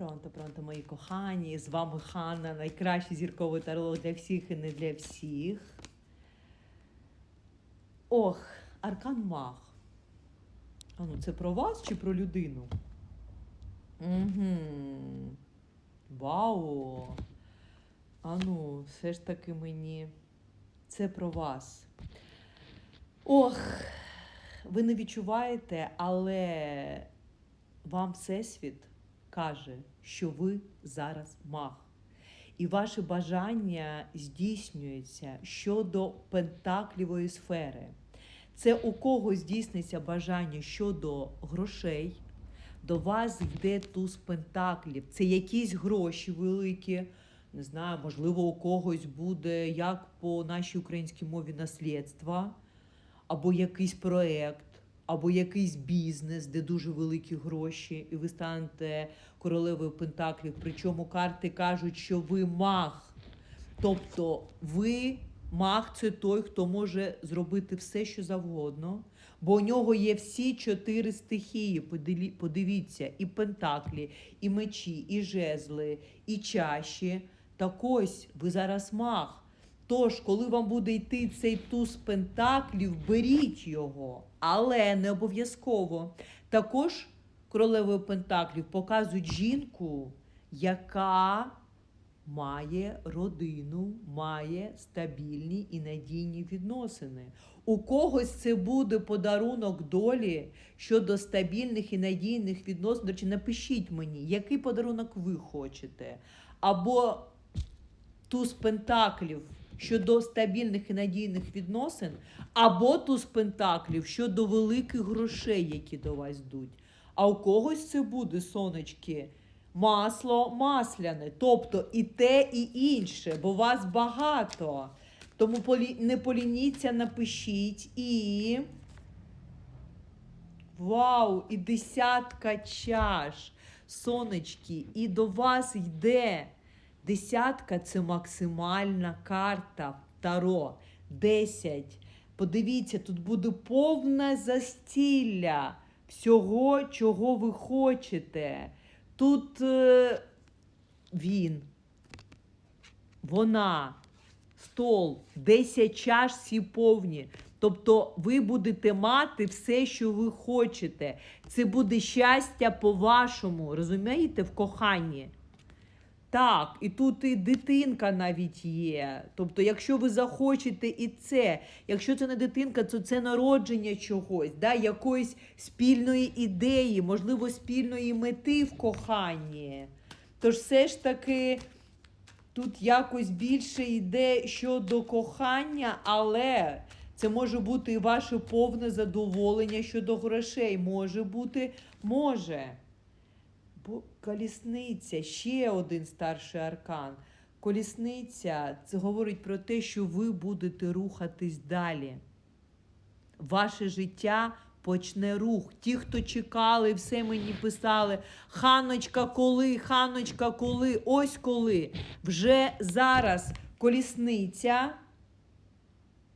Пронто, пронто, мої кохані. З вами Ханна, найкращий зірковий таролог для всіх і не для всіх. Ох, Аркан Маг. А ну, це про вас чи про людину? Угу. Вау. А ну, все ж таки мені. Це про вас. Ох, ви не відчуваєте, але вам Всесвіт каже, що ви зараз маг. І ваше бажання здійснюється щодо пентаклівої сфери. Це у кого здійсниться бажання щодо грошей, до вас йде туз пентаклів. Це якісь гроші великі. Не знаю, можливо, у когось буде як по нашій українській мові наслідство, або якийсь проект, або якийсь бізнес, де дуже великі гроші, і ви станете королевою пентаклів. Причому карти кажуть, що ви маг. Тобто ви маг це той, хто може зробити все, що завгодно. Бо у нього є всі чотири стихії. Подивіться, і пентаклі, і мечі, і жезли, і чаші. Так ось ви зараз маг. Тож, коли вам буде йти цей туз пентаклів, беріть його, але не обов'язково. Також королевою пентаклів показують жінку, яка має родину, має стабільні і надійні відносини. У когось це буде подарунок долі щодо стабільних і надійних відносин. До речі, напишіть мені, який подарунок ви хочете. Або туз пентаклів щодо стабільних і надійних відносин, або туз пентаклів щодо великих грошей, які до вас йдуть. А у когось це буде, сонечки, масло масляне. Тобто і те, і інше, бо вас багато. Тому не полініться, напишіть і. Вау! І десятка чаш, сонечки, і до вас йде. Десятка це максимальна карта Таро. Десять. Подивіться, тут буде повне застілля всього, чого ви хочете. Тут е, він, вона, стол, 10 чаш всі повні. Тобто ви будете мати все, що ви хочете. Це буде щастя по-вашому, розумієте, в коханні. Так, і тут і дитинка навіть є. Тобто, якщо ви захочете і це, якщо це не дитинка, то це народження чогось, да, якоїсь спільної ідеї, можливо, спільної мети в коханні. Тож все ж таки тут якось більше йде щодо кохання, але це може бути і ваше повне задоволення щодо грошей. Може бути, може. Колісниця, ще один старший аркан. Колісниця це говорить про те, що ви будете рухатись далі. Ваше життя почне рух. Ті, хто чекали, все мені писали. Ханочка, коли, ханочка, коли, ось коли. Вже зараз колісниця.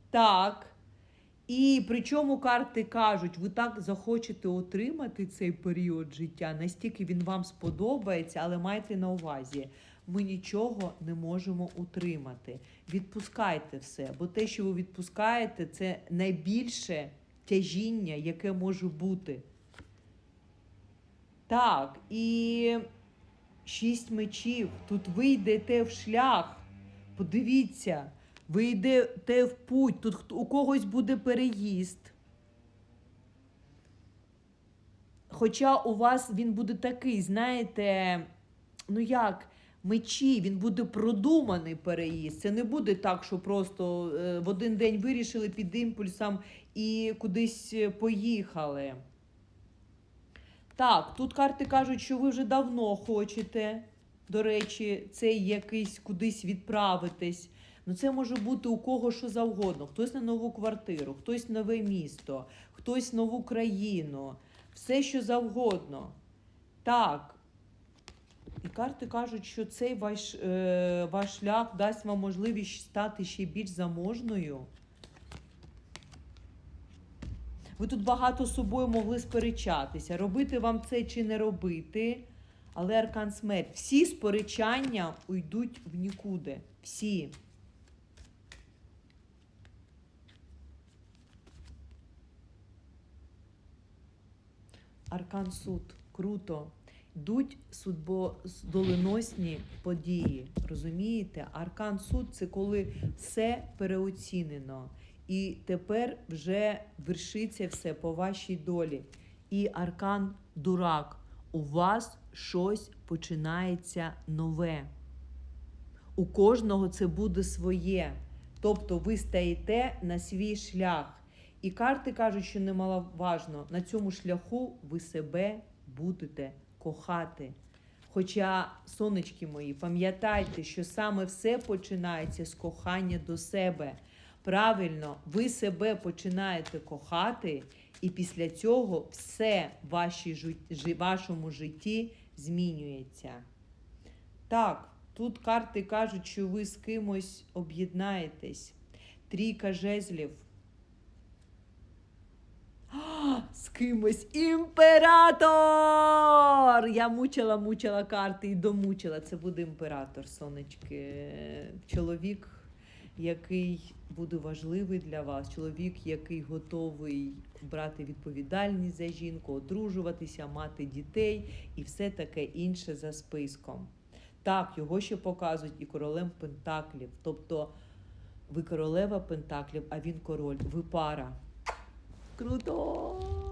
Так. І причому карти кажуть, ви так захочете отримати цей період життя, настільки він вам сподобається, але майте на увазі, ми нічого не можемо утримати. Відпускайте все, бо те, що ви відпускаєте, це найбільше тяжіння, яке може бути. Так, і шість мечів. Тут ви йдете в шлях. Подивіться. Ви йдете в путь, тут у когось буде переїзд. Хоча у вас він буде такий, знаєте, ну як, мечі, він буде продуманий переїзд. Це не буде так, що просто е, в один день вирішили під імпульсом і кудись е, поїхали. Так, тут карти кажуть, що ви вже давно хочете, до речі, цей якийсь кудись відправитись. Ну, це може бути у кого що завгодно. Хтось на нову квартиру, хтось нове місто, хтось нову країну, все що завгодно. Так. І карти кажуть, що цей ваш, е, ваш шлях дасть вам можливість стати ще більш заможною. Ви тут багато з собою могли сперечатися, робити вам це чи не робити. але аркан смерть. Всі сперечання уйдуть в нікуди. Всі. Аркан суд. Круто. Йдуть судьбодоленосні події. Розумієте? Аркан суд це коли все переоцінено. І тепер вже вершиться все по вашій долі. І аркан дурак. У вас щось починається нове. У кожного це буде своє. Тобто ви стаєте на свій шлях. І карти кажуть, що немаловажно, на цьому шляху ви себе будете кохати. Хоча, сонечки мої, пам'ятайте, що саме все починається з кохання до себе. Правильно, ви себе починаєте кохати, і після цього все в вашому житті змінюється. Так, тут карти кажуть, що ви з кимось об'єднаєтесь. Трійка жезлів. З кимось імператор! Я мучила, мучила карти і домучила. Це буде імператор, сонечки. Чоловік, який буде важливий для вас, чоловік, який готовий брати відповідальність за жінку, одружуватися, мати дітей і все таке інше за списком. Так, його ще показують і королем Пентаклів. Тобто ви королева Пентаклів, а він король. Ви пара. Круто!